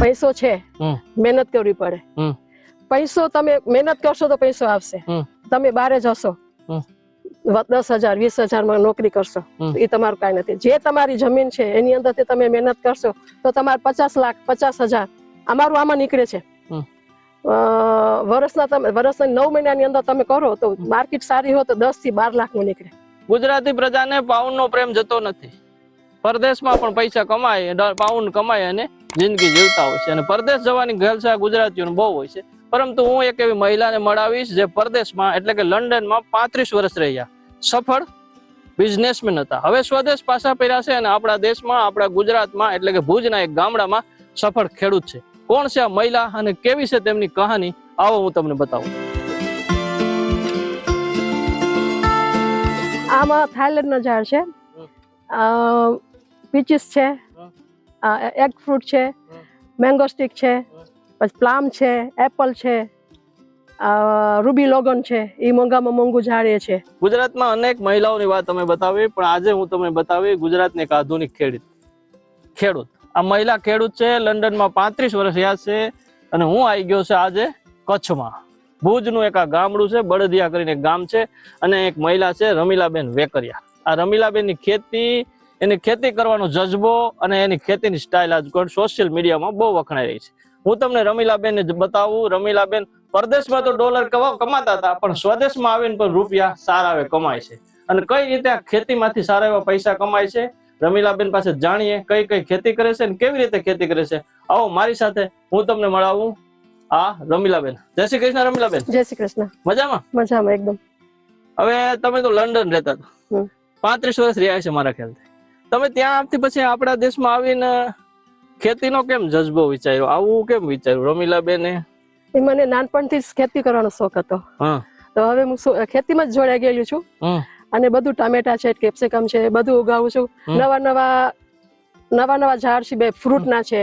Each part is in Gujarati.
પૈસો છે મહેનત કરવી પડે. પૈસો તમે મહેનત કરશો તો પૈસો આવશે. તમે બારે જશો. દસ હજાર વીસ હજારમાં નોકરી કરશો. એ તમારું કઈ નથી. જે તમારી જમીન છે એની અંદર તમે મહેનત કરશો તો તમારે પચાસ લાખ પચાસ હજાર અમારું આમાં નીકળે છે. વર્ષના તમે વર્ષના નવ મહિનાની અંદર તમે કરો તો માર્કેટ સારી હોય તો દસથી બાર લાખનું નીકળે. ગુજરાતી પ્રજાને પાઉન્ડ નો પ્રેમ જતો નથી. પરદેશમાં પણ પૈસા કમાય પાઉન્ડ કમાય અને જિંદગી જીવતા હોય છે. અને પરદેશ જવાની ઘેલસા ગુજરાતીઓને બહુ હોય છે. પરંતુ હું એક એવી મહિલાને મળાવીશ જે પરદેશમાં એટલે કે લંડનમાં પાંત્રીસ વર્ષ રહ્યા. સફળ બિઝનેસમેન હતા. હવે સ્વદેશ પાછા પહેર્યા છે અને આપણા દેશમાં આપણા ગુજરાતમાં એટલે કે ભુજના એક ગામડામાં સફળ ખેડૂત છે. કોણ છે આ મહિલા અને કેવી છે તેમની કહાની? આવો હું તમને બતાવું. આમાં થાઈલેન્ડ નો ઝાડ છે. પીચીસ છે એગ ફ્રૂટ છે મેંગો સ્ટિક છે પછી પ્લામ છે એપલ છે રૂબી લોગન છે એ મોંઘામાં મોંઘું ઝાડ એ છે. ગુજરાતમાં અનેક મહિલાઓની વાત તમે બતાવી પણ આજે હું તમને બતાવી ગુજરાતની એક આધુનિક ખેડૂત. ખેડૂત. આ મહિલા ખેડૂત છે લંડનમાં પાંત્રીસ વર્ષ યાદ છે અને હું આવી ગયો છે આજે કચ્છમાં. ભુજનું એક આ ગામડું છે બળદિયા કરીને એક ગામ છે અને એક મહિલા છે રમીલાબેન વેકરિયા. આ રમીલાબેનની ખેતી એની ખેતી કરવાનો જજ્બો અને એની ખેતીની સ્ટાઇલ આજ સોશિયલ મીડિયામાં બહુ વખણાઈ રહી છે. હું તમને રમીલાબેન બતાવું રમીલાબેન પરદેશમાં તો ડોલર કમાતા હતા પણ સ્વદેશમાં આવીને પણ રૂપિયા સારા આવે કમાય છે. અને કઈ રીતે આ ખેતીમાંથી સારા એવા પૈસા કમાય છે રમીલાબેન પાસે જાણીએ કઈ કઈ ખેતી કરે છે અને કેવી રીતે ખેતી કરે છે. આવો મારી સાથે હું તમને મળાવું. આ રમીલાબેન. જય શ્રી કૃષ્ણ રમીલાબેન. જય શ્રી કૃષ્ણ. મજામાં? મજામાં એકદમ. હવે તમે તો લંડન રહેતા હતા. પાંત્રીસ વર્ષ રહ્યા છે મારા ખ્યાલથી. તમે ત્યાંથી પછી આપણા દેશમાં આવીને ખેતીનો કેમ જજ્બો વિચાર્યો? આવું કેમ વિચાર્યું? રમીલાબેને? એ મને નાનપણથી જ ખેતી કરવાનો શોખ હતો. તો હવે હું ખેતીમાં જ જોડાઈ ગયેલી છું. અને બધું ટામેટા છે કેપ્સિકમ છે બધું ઉગાવું છું. નવા નવા નવા નવા ઝાડ છે બે ફ્રૂટ ના છે.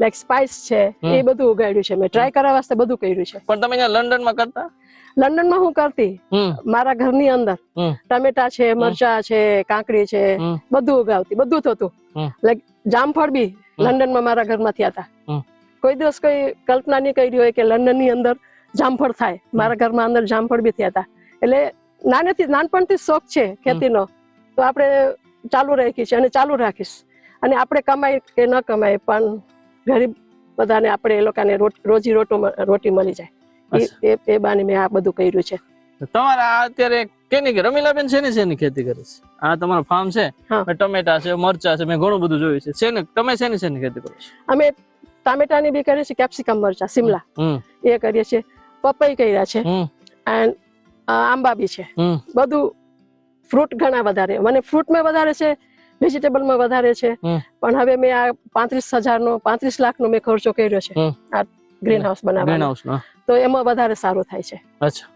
લાઈક સ્પાઇસ છે એ બધું ઉગાડ્યું છે. મેં ટ્રાય કરવા વાસ્તે બધું કર્યું છે. પણ તમે અહીંયા લંડનમાં કરતા? લંડનમાં હું કરતી? મારા ઘરની અંદર. ટમેટા છે મરચા છે કાકડી છે બધું ઉગાવતી બધું થતું. જામફળ બી લંડન લંડનમાં મારા ઘરમાં થયા હતા. કોઈ દિવસ કોઈ કલ્પના નહીં કરી હોય કે લંડનની અંદર જામફળ થાય. મારા ઘરમાં અંદર જામફળ બી થયા હતા. એટલે નાનેથી નાનપણથી શોખ છે ખેતીનો. તો આપણે ચાલુ રાખી છે અને ચાલુ રાખીશ. અને આપણે કમાય કે ન કમાય પણ ગરીબ બધાને આપણે એ લોકોને રોજી રોટો રોટી મળી જાય. એ- એ બાને મેં આ બધું કર્યું છે. તમારા અત્યારે કેની કે રમીલાબેન શેની શેની ખેતી કરે છે? આ તમારું ફાર્મ છે? ટમેટા છે મરચા છે મેં ઘણું બધું જોયું છે. શેને તમે શેની શેની ખેતી કરો છો? અમે ટામેટાની બી કરીએ છીએ કેપ્સિકમ મરચા સિમલા. એ કરીએ છીએ. પપઈ કર્યા છે. એન્ડ આંબા બી છે. બધું ફ્રૂટ ઘણા વધારે. મને ફ્રૂટમાં વધારે છે વેજીટેબલમાં વધારે છે. પણ હવે મેં આ પાંત્રીસ હજારનો પાંત્રીસ લાખનો મેં ખર્ચો કર્યો છે. આ ગ્રીન હાઉસ બનાવવાનો ના તો એમાં વધારે સારું થાય છે. અચ્છા.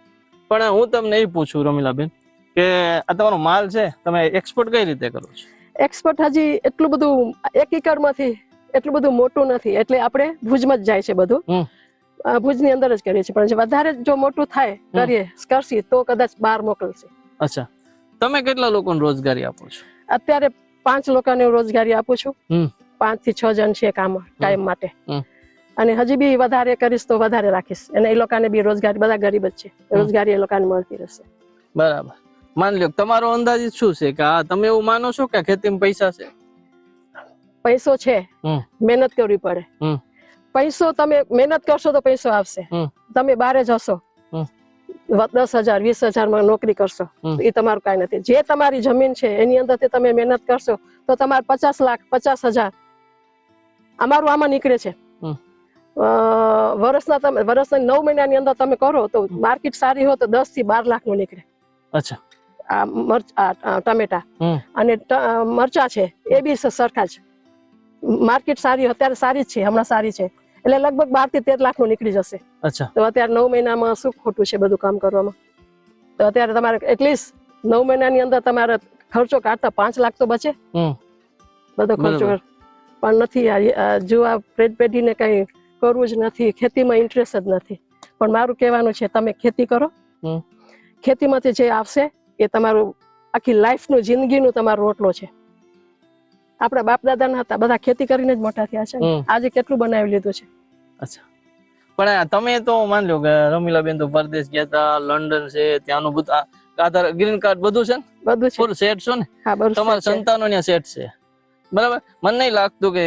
પણ હું તમને એ પૂછું રમીલાબેન કે આ તમારો માલ છે તમે એક્સપોર્ટ કઈ રીતે કરો છો? એક્સપર્ટ હજી એટલું બધું એક એકરમાંથી એટલું બધું મોટું નથી એટલે આપણે ભુજમાં જ જાય છે બધું. હમ. અ, ભુજની અંદર જ કરીએ છીએ પણ વધારે જો મોટું થાય કરીએ કરશી તો કદાચ બહાર મોકલશે. અચ્છા. તમે કેટલા લોકોને રોજગારી આપો છો? અત્યારે પાંચ લોકોને રોજગારી આપું છું. પાંચથી છ જણ છે કામ ટાઈમ માટે. અને હજી બી વધારે કરીશ તો વધારે રાખીશ. અને એ લોકોને બી રોજગારી બધા ગરીબ જ છે. રોજગારી એ લોકોને મળતી રહેશે. બરાબર. માની લ્યો તમારો અંદાજ શું છે? કે આ તમે એવું માનો છો કે ખેતીમાં પૈસા છે? પૈસો છે. મહેનત કરવી પડે. પૈસો તમે મહેનત કરશો તો પૈસો આવશે. તમે બારે જશો. દસ હજાર વીસ હજારમાં નોકરી કરશો. એ તમારું કઈ નથી. જે તમારી જમીન છે એની અંદરથી તમે મહેનત કરશો તો તમારે પચાસ લાખ પચાસ હજાર અમારું આમાં નીકળે છે. વર્ષના તમે વર્ષના નવ મહિનાની અંદર તમે કરો તો માર્કેટ સારી હોય તો દસથી બાર લાખનું નીકળે. અચ્છા. આ મરચ ટમેટા. અને મરચા છે એ બી સરખા છે માર્કેટ સારી અત્યારે સારી જ છે હમણાં સારી છે. એટલે લગભગ બારથી તેર લાખનું નીકળી જશે. અચ્છા. તો અત્યારે નવ મહિનામાં શું ખોટું છે બધું કામ કરવામાં? તો અત્યારે તમારે એટલીસ્ટ નવ મહિનાની અંદર તમારે ખર્ચો કાઢતા પાંચ લાખ તો બચે. બધો ખર્ચો પણ નથી જો આ પેઢ પેઢીને કઈ કરવું જ નથી ખેતીમાં ઇન્ટરેસ્ટ જ નથી. પણ મારું કહેવાનું છે તમે ખેતી કરો. ખેતીમાંથી જે આવશે એ તમારું આખી લાઈફનું જિંદગીનું તમારો રોટલો છે. આપણા બાપ દાદા ના હતા બધા ખેતી કરીને જ મોટા થયા છે આજે કેટલું બનાવી લીધું છે? અચ્છા. પણ તમે તો માન લો કે રમીલાબેન તો પરદેશ ગયા હતા લંડન છે ત્યાંનું બધું આધાર ગ્રીન કાર્ડ બધું છે ને? બધું છે. ફૂલ સેટ છો ને? તમારા સંતાનો ત્યાં સેટ છે. બરાબર? મને નહીં લાગતું કે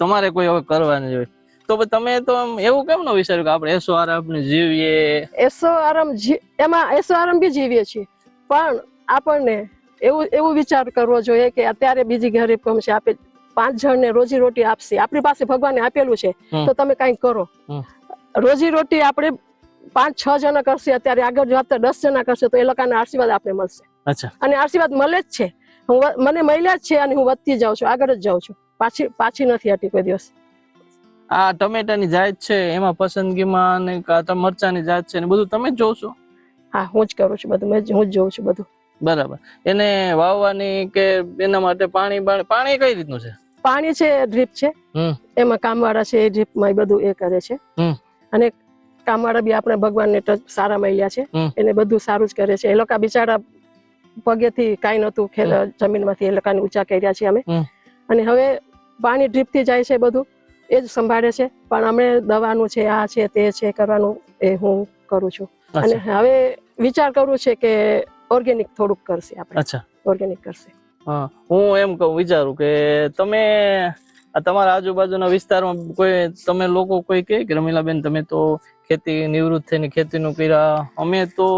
તમારે કોઈ હવે કરવાની હોય. તો તમે તો એવું કેમ ન વિચાર્યું કે આપણે એસો આરામ જીવીએ? એસો આરામ એમાં એસો આરામ બી જીવીએ છીએ. પણ આપણને એવું એવું વિચાર કરવો જોઈએ કે અત્યારે બીજી ગરીબ કમ છે આપે પાંચ જણને રોજી રોટી આપશે. આપણી પાસે ભગવાને આપેલું છે તો તમે કઈ કરો. રોજી રોટી આપણે પાંચ છ જણા કરશે અત્યારે આગળ જતા દસ જણા કરશે તો એ લોકોના આશીર્વાદ આપણે મળશે. અને આશીર્વાદ મળે જ છે. હું મને મળ્યા જ છે અને હું વધતી જાઉં છું આગળ જ જાઉં છું. પાછી પાછી નથી હટી કોઈ દિવસ. આ ટમેટાની જાત છે એમાં પસંદગીમાં અને કાતા મરચાની જાત છે ને બધું તમે જ જોશો હા હું જ કરું છું બધું હું જ જોઉં છું બધું. બરાબર. એને વાવવાની કે એના માટે પાણી પાણી કઈ રીતનું છે? પાણી છે ડ્રીપ છે. એમાં કામવાળા છે એ ડ્રીપમાં બધું એ કરે છે. અને કામવાળા બી આપણે ભગવાનને ને સારા મળ્યા છે. એને બધું સારું જ કરે છે. એ લોકો બિચારા પગેથી કાંઈ નતું જમીન જમીનમાંથી એ લોકોને ઊંચા કર્યા છે અમે. અને હવે પાણી ડ્રીપથી જાય છે બધું. એ જ સંભાળે છે. પણ અમે દવાનું છે આ છે તે છે કરવાનું એ હું કરું છું. અને હવે વિચાર કરું છે કે ઓર્ગેનિક થોડુંક કરશે આપણે. અચ્છા. ઓર્ગેનિક કરશે. હા હું એમ કહું વિચારું કે તમે તમારા આજુબાજુના વિસ્તારમાં કોઈ તમે લોકો કોઈ કહે કે રમીલાબેન તમે તો ખેતી નિવૃત્ત થઈને ખેતીનું કર્યા. અમે તો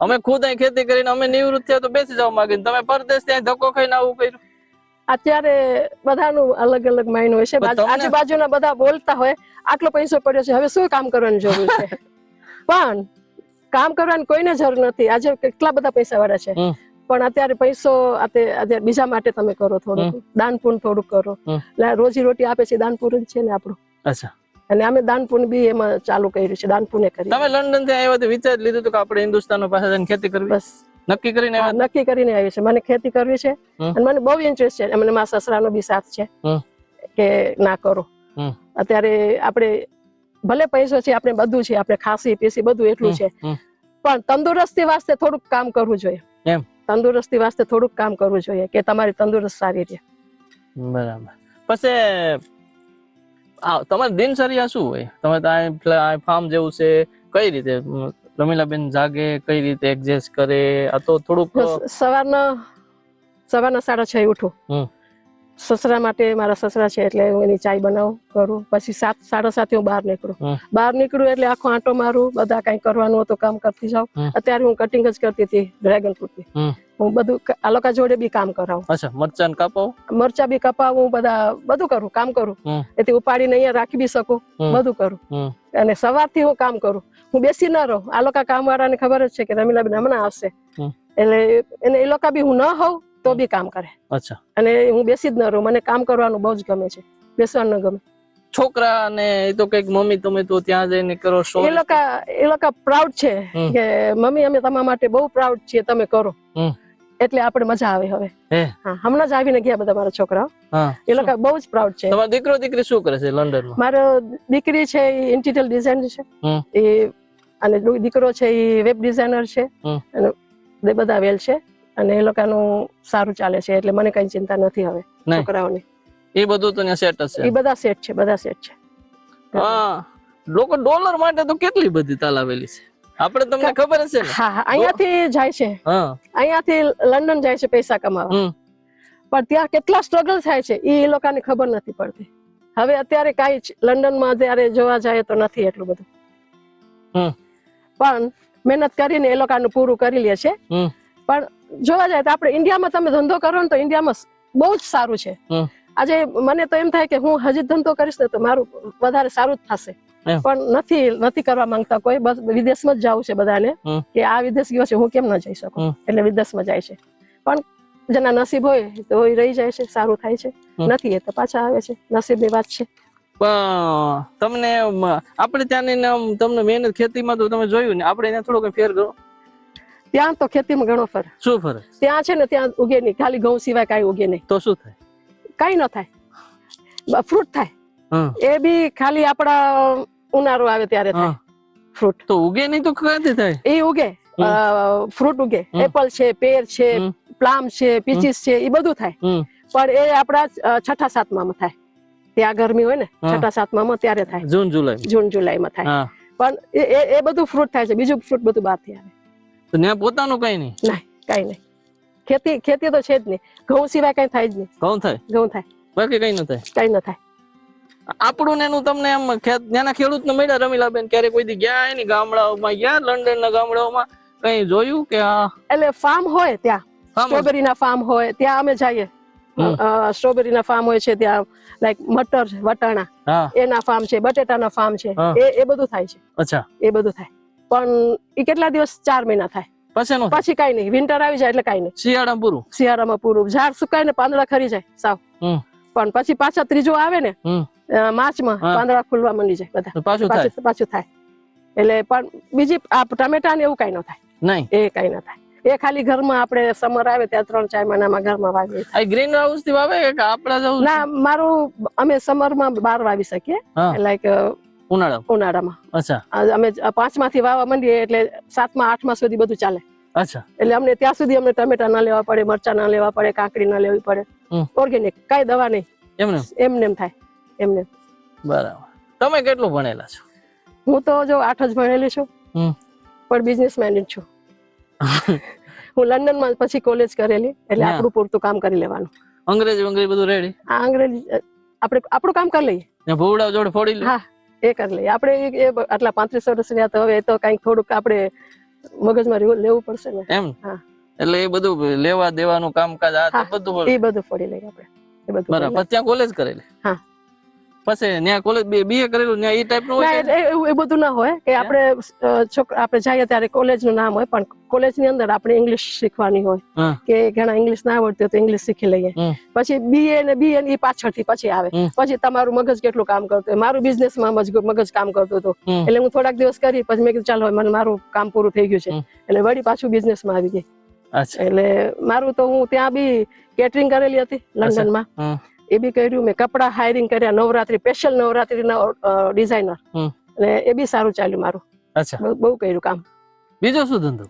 અમે ખુદ અહીં ખેતી કરીને અમે નિવૃત્ત થયા તો બેસી જવા માંગીને તમે પરદેશ ત્યાં ધક્કો ખાઈને આવું કર્યું. અત્યારે બધાનું અલગ અલગ માઇન્ડ હોય છે. આજુબાજુના બધા બોલતા હોય આટલો પૈસો પડ્યો છે. હવે શું કામ કરવાની જરૂર છે? પણ કામ કરવાની કોઈને જરૂર નથી. આજે કેટલા બધા પૈસા વાળા છે પણ અત્યારે પૈસો અત્યારે બીજા માટે તમે કરો થોડુંક. દાન પુણ્ય થોડુંક કરો. એટલે રોજી રોટી આપે છે દાન પુણ્ય છે ને આપણું. અચ્છા. અને અમે દાનપુન બી એમાં ચાલુ કર્યું છે. દાન પુણ્ય કરી. તમે લંડનથી આવ્યા તો વિચાર લીધું તો કે આપણે હિન્દુસ્તાન પાસે જઈને ખેતી કરવી. બસ. નક્કી કરીને નક્કી કરીને આવી છે મને ખેતી કરવી છે અને મને બહુ ઇન્ટરેસ્ટ છે. મને મારા સસરાનો બી સાથ છે કે ના કરો. અત્યારે આપણે ભલે પૈસો છે આપણે બધું છે આપણે ખાંસી પીસી બધું એટલું છે. પણ તંદુરસ્તી વાસ્તે થોડુંક કામ કરવું જોઈએ. એમ? તંદુરસ્તી વાસ્તે થોડુંક કામ કરવું જોઈએ કે તમારી તંદુરસ્ત સારી રહે. બરાબર. પછી તમારી દિનચર્યા શું હોય? તમે ફાર્મ જેવું છે કઈ રીતે? રમીલાબેન જાગે કઈ રીતે એડજસ્ટ કરે? આ તો થોડુંક સવારના સવારના સાડા છ ઉઠું. સસરા માટે મારા સસરા છે એટલે હું એની ચાય બનાવું કરું. પછી સાત સાડા સાતે હું બહાર નીકળું. બહાર નીકળું એટલે આખો આંટો મારું બધા કઈ કરવાનું હતું કામ કરતી જાઉં. અત્યારે હું કટિંગ જ કરતી હતી ડ્રેગન ફ્રૂટની. હું બધું આ લોકો જોડે બી કામ કરાવું. અચ્છા મરચાં કાપો? મરચા બી કપાવું બધા બધું કરું કામ કરું. એથી ઉપાડીને અહીંયા રાખી બી શકું બધું કરું. અને સવારથી હું કામ કરું. હું બેસી ન રહું. આ લોકો કામ વાળાને ખબર જ છે કે રમીલાબેન હમણાં આવશે. એટલે એને એ લોકો બી હું ન હોઉં તો બી કામ કરે. અચ્છા. અને હું બેસી જ ન રહું. મને કામ કરવાનું બહુ જ ગમે છે. બેસવાનું ન ગમે. છોકરા અને એ તો કંઈક મમ્મી તમે તો ત્યાં જઈને કરો શો એ લોકો એ લોકો પ્રાઉડ છે કે મમ્મી અમે તમારા માટે બહુ પ્રાઉડ છીએ તમે કરો. એટલે આપણે મજા આવે હવે. હા? હમણાં જ આવીને ગયા બધા મારા છોકરાઓ. એ લોકો બહુ જ પ્રાઉડ છે. તમારો દીકરો દીકરી શું કરે છે લંડનમાં મારો દીકરી છે ઇન્ટિરિયર ડિઝાઇનર છે. એ અને દીકરો છે એ વેબ ડિઝાઇનર છે. અને બે બધા વેલ છે. અને એ લોકોનું સારું ચાલે છે એટલે મને કઈ ચિંતા નથી હવે. છોકરાઓની. એ બધું તો સેટ છે. એ બધા સેટ છે બધા સેટ છે. હા. લોકો ડોલર માટે તો કેટલી બધી તાલાવેલી છે? આપણે તમને ખબર હશે ને? હા અહીંયાથી જાય છે. હા. અહીંયાથી લંડન જાય છે પૈસા કમાવા. પણ ત્યાં કેટલા સ્ટ્રગલ થાય છે એ લોકોને ખબર નથી પડતી. હવે અત્યારે કાંઈ લંડનમાં અત્યારે જોવા જાય તો નથી એટલું બધું. હમ. પણ મહેનત કરીને એ લોકોનું પૂરું કરી લે છે. હમ. પણ જોવા જાય તો આપણે ઇન્ડિયામાં તમે ધંધો કરો ને તો ઇન્ડિયામાં બહુ જ સારું છે. આજે મને તો એમ થાય કે હું હજી ધંધો કરીશ ને તો મારું વધારે સારું જ થશે. પણ નથી નથી કરવા માંગતા કોઈ. બસ વિદેશમાં જ જવું છે બધાને કે આ વિદેશ ગયો છે હું કેમ ન જઈ શકું? એટલે વિદેશમાં જાય છે. પણ જેના નસીબ હોય તો એ રહી જાય છે સારું થાય છે. નથી એ તો પાછા આવે છે. નસીબની વાત છે. તમને આપણે ત્યાંની તમને મહેનત ખેતીમાં તો તમે જોયું ને આપણે એને થોડો ફેર કરો? ત્યાં તો ખેતીમાં ઘણો ફર શું ફર ત્યાં છે ને ત્યાં ઉગે નહીં. ખાલી ઘઉં સિવાય કાંઈ ઉગે નહીં. તો શું થાય? કાંઈ ન થાય. ફ્રૂટ થાય. એ બી ખાલી આપણા ઉનાળો આવે ત્યારે થાય. ફ્રૂટ તો ઉગે નહીં તો ક્યાંથી થાય? એ ઉગે. ફ્રૂટ ઉગે. એપલ છે પેર છે પ્લામ છે પીચીસ છે એ બધું થાય. પણ એ આપણા છઠ્ઠા સાતમા માં થાય. ત્યાં ગરમી હોય ને છઠ્ઠા છઠ્ઠા સાતમામાં ત્યારે થાય. જૂન જુલાઈ. જૂન જુલાઈ માં થાય પણ એ એ- બધું ફ્રૂટ થાય છે. બીજું ફ્રૂટ બધું બહારથી આવે. તો ત્યાં પોતાનું કઈ નહીં? કઈ નહીં. ખેતી ખેતી તો છે જ નહીં. ઘઉં સિવાય કઈ થાય જ નહીં. ઘઉં થાય? ઘઉં થાય. બાકી કઈ ન થાય? કઈ ન થાય. આપણું એનું તમને એમ ત્યાંના ખેડૂત ને મળ્યા રમીલાબેન ક્યારે કોઈ દી ગયા એની ગામડાઓમાં ગયા લંડન ના ગામડાઓમાં કઈ જોયું કે આ એટલે ફાર્મ હોય ત્યાં. સ્ટ્રોબેરી ના ફાર્મ હોય ત્યાં અમે જઈએ. સ્ટ્રોબેરી ના ફાર્મ હોય છે ત્યાં લાઈક મટર છે, વટાણા એના ફાર્મ છે બટેટાના ફાર્મ છે. એ એ બધું થાય છે. અચ્છા. એ બધું થાય. પણ એ કેટલા દિવસ ચાર મહિના થાય. પછી પછી કઈ નહીં. વિન્ટર આવી જાય એટલે કઈ નહીં. શિયાળામાં પૂરું? શિયાળામાં પૂરું. ઝાડ સુકાય ને પાંદડા ખરી જાય સાવ. પણ પછી પાછા ત્રીજો આવે ને માર્ચમાં પાંદડા ખુલવા માંડી જાય બધા. પાછું થાય? પાછું થાય. એટલે પણ બીજી આ ટમેટા ને એવું કઈ ન થાય. નહીં. એ કઈ ન થાય. એ ખાલી ઘરમાં આપણે સમર આવે ત્યાં ત્રણ ચાર મહિનામાં ઘરમાં વાવીએ. આ ગ્રીન હાઉસથી વાવે કે આપણા જવું ના મારું અમે સમરમાં બાર વાવી શકીએ. લાઈક ઉનાળા ઉનાળામાં? અચ્છા. અમે પાંચમાંથી થી વાવવા માંડીએ એટલે સાતમા આઠમા સુધી બધું ચાલે. અચ્છા. એટલે અમને ત્યાં સુધી અમને ટમેટા ના લેવા પડે મરચા ના લેવા પડે કાકડી ના લેવી પડે. ઓર્ગેનિક કઈ દવા નહીં. એમને? એમને એમ થાય. એમને. બરાબર. તમે કેટલું ભણેલા છો? હું તો જો આઠ જ ભણેલી છું. પણ બિઝનેસ મેનેજ છું. હું લંડનમાં પછી કોલેજ કરેલી એટલે આપણું પૂરતું કામ કરી લેવાનું. અંગ્રેજી અંગ્રેજી બધું રેડી આ અંગ્રેજી આપણે આપણું કામ કરી લઈએ. ને ભૂવડા જોડે ફોડી લે? હા. એ કરી લઈએ. આપણે એ- આટલા પાંત્રીસ વર્ષ રહ્યા તો હવે તો કંઈક થોડુંક આપણે મગજમાં રહેવું- લેવું પડશે ને. એમ હા. એટલે એ બધું લેવા દેવાનું કામકાજ આ. બધું એ બધું ફોડી લઈએ આપણે. એ બધું બરાબર. ત્યાં કોલેજ કરેલી? હા. પછી ત્યાં કોલેજ બીએ કરેલું ત્યાં એ ટાઈપનું હોય એ બધું ના હોય. કે આપણે છોકરા આપણે જઈએ ત્યારે કોલેજનું નામ હોય પણ કોલેજની અંદર આપણે ઇંગ્લિશ શીખવાની હોય. કે ઘણા ઇંગ્લિશ ના આવડતી હોય તો ઇંગ્લિશ શીખી લઈએ. પછી બીએ ને બીએ એ પાછળથી પછી આવે. પછી તમારું મગજ કેટલું કામ કરતું હોય? મારું બિઝનેસમાં મગજ કામ કરતું હતું. એટલે હું થોડાક દિવસ કરી પછી મેં કીધું ચાલો મને મારું કામ પૂરું થઈ ગયું છે. એટલે વળી પાછું બિઝનેસમાં આવી ગઈ. એટલે મારું તો હું ત્યાં બી કેટરિંગ કરેલી હતી લંડનમાં. એ બી કર્યું. મેં કપડા હાયરિંગ કર્યા. નવરાત્રી સ્પેશિયલ નવરાત્રીના ડિઝાઇનર અને એ બી સારું ચાલ્યું મારું. અચ્છા. બહુ કર્યું કામ. બીજો શું ધંધો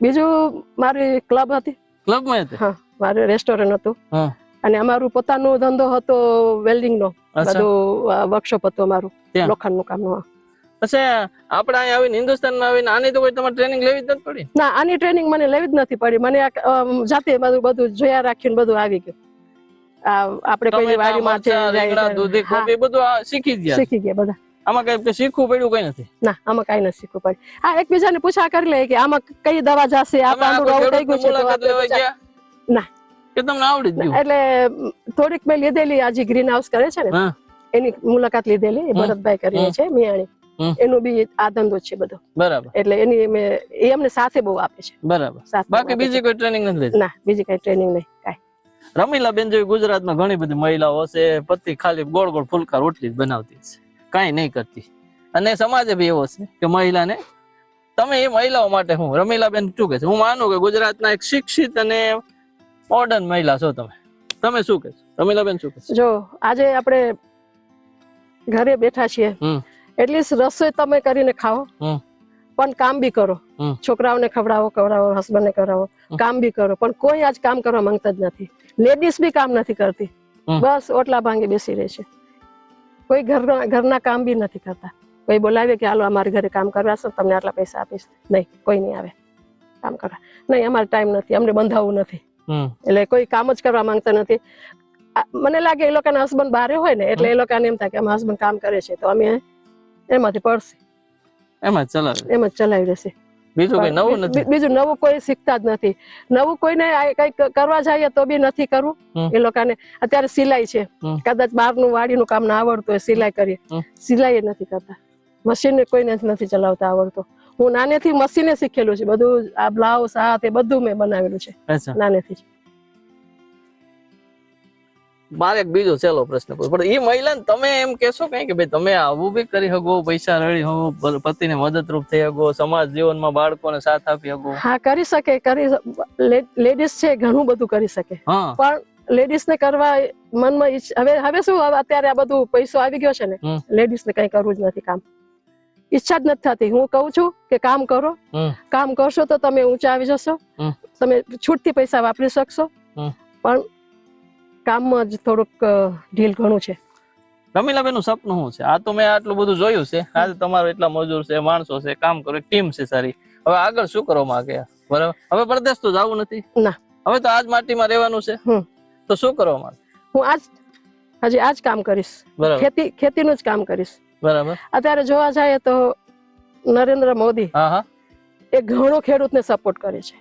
બીજું મારી ક્લબ હતી. ક્લબમાં હતી? હા મારું રેસ્ટોરન્ટ હતું. અને અમારું પોતાનો ધંધો હતો વેલ્ડિંગ નો બધું વર્કશોપ હતું અમારું? લોખંડનું કામ પછી આપણે અહીં આવીને હિન્દુસ્તાનમાં આવીને આની તો કોઈ તમારે ટ્રેનિંગ લેવી જ નથી પડી? ના આની ટ્રેનિંગ મને લેવી જ નથી પડી. મને જાતે બધું બધું જોયા રાખ્યું બધું આવી ગયું. આપણે કોઈ વાડીમાં છે દૂધી, કોબી બધું શીખી ગયા. શીખી ગયા બધા. આમાં કઈ શીખવું પડ્યું કઈ નથી? ના આમાં કઈ નથી શીખવું પડ્યું. હા એકબીજાને પૂછા કરી લે કે આમાં કઈ દવા જશે? આ પાંદડું આવું થઈ ગયું છે ના. કે તમને આવડી ગયું? એટલે થોડીક મેં લીધેલી આજે ગ્રીન હાઉસ કરે છે ને એની મુલાકાત લીધેલી ભરતભાઈ કરીને છે મિયાણી. એનો બી આ ધંધો છે બધો. બરાબર. એટલે એની મેં એ અમને સાથે બહુ આપે છે. બરાબર. બાકી બીજી કોઈ ટ્રેનિંગ નથી ના બીજી કઈ ટ્રેનિંગ નહીં કાંઈ. રમીલા બેન જેવી ગુજરાતમાં ઘણી બધી મહિલાઓ છે પતિ ખાલી ગોળ ગોળ ફુલકા રોટલી જ બનાવતી છે કાંઈ નહીં કરતી. અને સમાજે બી એવો છે કે મહિલાને તમે એ મહિલાઓ માટે હું રમીલા બેન શું કે છે? હું માનું કે ગુજરાતના એક શિક્ષિત અને મોડર્ન મહિલા છો તમે. તમે શું કહેશો રમીલા બેન શું કહેશો જો આજે આપણે ઘરે બેઠા છીએ. એટલીસ્ટ રસોઈ તમે કરીને ખાઓ. પણ કામ બી કરો. છોકરાઓને ખવડાવો કવડાવો હસબન્ડ ને કરાવો કામ બી કરો. પણ કોઈ આજ કામ કરવા માંગતા જ નથી. લેડીઝ બી કામ નથી કરતી. બસ ઓટલા ભાંગે બેસી રહે છે. કોઈ ઘરના ઘરના કામ બી નથી કરતા. કોઈ બોલાવે કે હાલો અમારે ઘરે કામ કરવા છો તમને આટલા પૈસા આપીશ. નહીં કોઈ નહીં આવે. કામ કરવા. નહીં અમારે ટાઈમ નથી. અમને બંધાવવું નથી. એટલે કોઈ કામ જ કરવા માંગતા નથી. મને લાગે એ લોકોના હસબન્ડ બારે હોય ને એટલે એ લોકોને એમ થાય કે અમારા હસબન્ડ કામ કરે છે તો અમે એમાંથી પડશે. એમાં જ ચલાવે. એમ જ ચલાવી રહેશે બીજું કઈ નવું નથી? બીજું નવું કોઈ શીખતા જ નથી. નવું કોઈને કઈ કરવા જઈએ તો બી નથી કરવું. એ લોકોને અત્યારે સિલાઈ છે. કદાચ બહારનું વાડીનું કામ ના આવડતું હોય સિલાઈ કરીએ. સિલાઈ નથી કરતા. મશીન કોઈને નથી ચલાવતા આવડતું. હું નાનેથી મશીને શીખેલું છે. બધું આ બ્લાઉઝ આ તે બધું મેં બનાવેલું છે. નાનેથી. મારે એક બીજો છેલ્લો પ્રશ્ન પૂછ પણ એ મહિલાને તમે એમ કહેશો કઈ કે ભાઈ તમે આવું બી કરી શકો પૈસા રળી હો પતિને મદદરૂપ થઈ શકો સમાજ જીવનમાં બાળકોને સાથ આપી શકો. હા કરી શકે કરી લેડીઝ છે ઘણું બધું કરી શકે. પણ લેડીઝ ને કરવા મનમાં હવે હવે શું અત્યારે આ બધું પૈસો આવી ગયો છે ને. લેડીઝ ને કઈ કરવું જ નથી કામ. ઈચ્છા જ નથી થતી. હું કહું છું કે કામ કરો. કામ કરશો તો તમે ઊંચા આવી જશો. તમે છૂટથી પૈસા વાપરી શકશો. પણ કામમાં જ થોડુંક ઢીલ ઘણું છે. રમીલાબેનનું સપનું શું છે? આ તો મેં આટલું બધું જોયું છે. આજે તમારો એટલા મજૂર છે માણસો છે કામ કરો ટીમ છે સારી. હવે આગળ શું કરવા માંગે બરાબર? હવે પરદેશ તો જવું નથી? ના. હવે તો આજ માટીમાં રહેવાનું છે? તો શું કરવા માંગે હું આજ હજી આજ કામ કરીશ. ખેતી ખેતીનું જ કામ કરીશ. બરાબર. અત્યારે જોવા જાય તો નરેન્દ્ર મોદી હા હા. એ ઘણો ખેડૂતને સપોર્ટ કરે છે.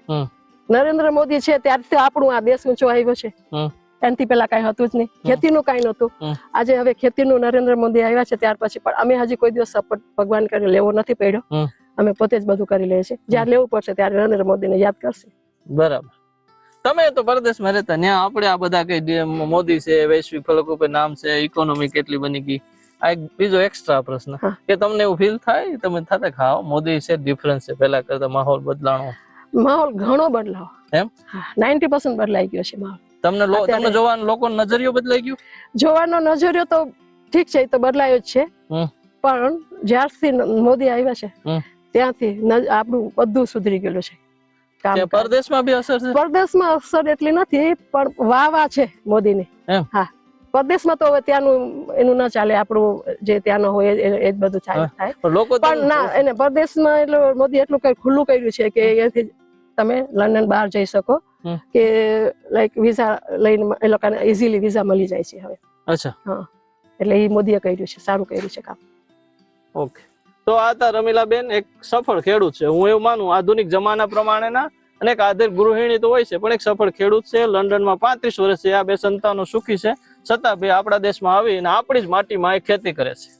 નરેન્દ્ર મોદી છે ત્યારથી આપણું આ દેશ ઊંચો આવ્યો છે. હમ. એનાથી પેલા કઈ હતું જ નહીં. ખેતીનું કઈ નતું આજે હવે ખેતીનું નરેન્દ્ર મોદી આવ્યા છે ત્યાર પછી પણ અમે હજી કોઈ દિવસ સપોર્ટ ભગવાન કરી લેવો નથી પડ્યો. અમે પોતે જ બધું કરી લઈએ છીએ. જ્યારે લેવું પડશે ત્યારે નરેન્દ્ર મોદીને યાદ કરશે. બરાબર. તમે તો પરદેશમાં રહેતા ત્યાં આપણે આ બધા કઈ મોદી છે વૈશ્વિક ફલકો ઉપર નામ છે ઇકોનોમી કેટલી બની ગઈ. આ એક બીજો એક્સ્ટ્રા પ્રશ્ન. કે તમને એવું ફીલ થાય? તમે થતા ખાઓ મોદી છે ડિફરન્સ છે. પેલા કરતા માહોલ બદલાણો. માહોલ ઘણો બદલાવ એમ? નાઇન્ટી પર્સન્ટ બદલાઈ ગયો છે માહોલ. તમને તમને જોવાનો લોકો નજરિયો બદલાઈ ગયો? જોવાનો નજરિયો તો ઠીક છે તો બદલાયો જ છે. પણ જ્યારથી મોદી આવ્યા છે ત્યાંથી આપણું બધું સુધરી ગયેલું છે. પરદેશમાં બી અસર છે? પરદેશમાં અસર એટલી નથી પણ વાહ છે મોદીની? હા. પરદેશમાં તો હવે ત્યાંનું એનું ના ચાલે આપણું જે ત્યાંનો હોય એ જ બધું ચાલે થાય. પણ લોકો પણ ના એને પરદેશમાં એટલે મોદી એટલું કઈ ખુલ્લું કર્યું છે કે અહીંયાથી તમે લંડન બહાર જઈ શકો. કે લાઈક વિઝા લઈને એ લોકોને ઇઝીલી વિઝા મળી જાય છે હવે. અચ્છા. એટલે એ મોદીએ કર્યું છે સારું કર્યું છે કામ. ઓકે. તો આ હતા રમીલાબેન એક સફળ ખેડૂત છે. હું એવું માનું આધુનિક જમાના પ્રમાણેના અને એક આધેર ગૃહિણી તો હોય છે પણ એક સફળ ખેડૂત છે. લંડનમાં પાંત્રીસ વર્ષથી આ બે સંતાનો સુખી છે. છતાં બે આપણા દેશમાં આવી અને આપણી જ માટીમાં એ ખેતી કરે છે.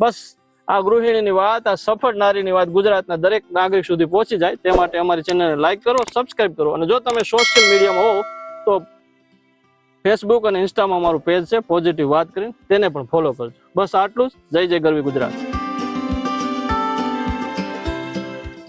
બસ આ ગૃહિણીની વાત, આ સફળ નારીની વાત ગુજરાતના દરેક નાગરિક સુધી પહોંચી જાય તે માટે અમારી ચેનલને લાઈક કરો, સબસ્ક્રાઇબ કરો. અને જો તમે સોશિયલ મીડિયામાં હો તો ફેસબુક અને ઇન્સ્ટામાં અમારું પેજ છે, પોઝિટિવ વાત કરીને તેને પણ ફોલો કરજો. બસ આટલું જ. જય જય ગરવી ગુજરાત.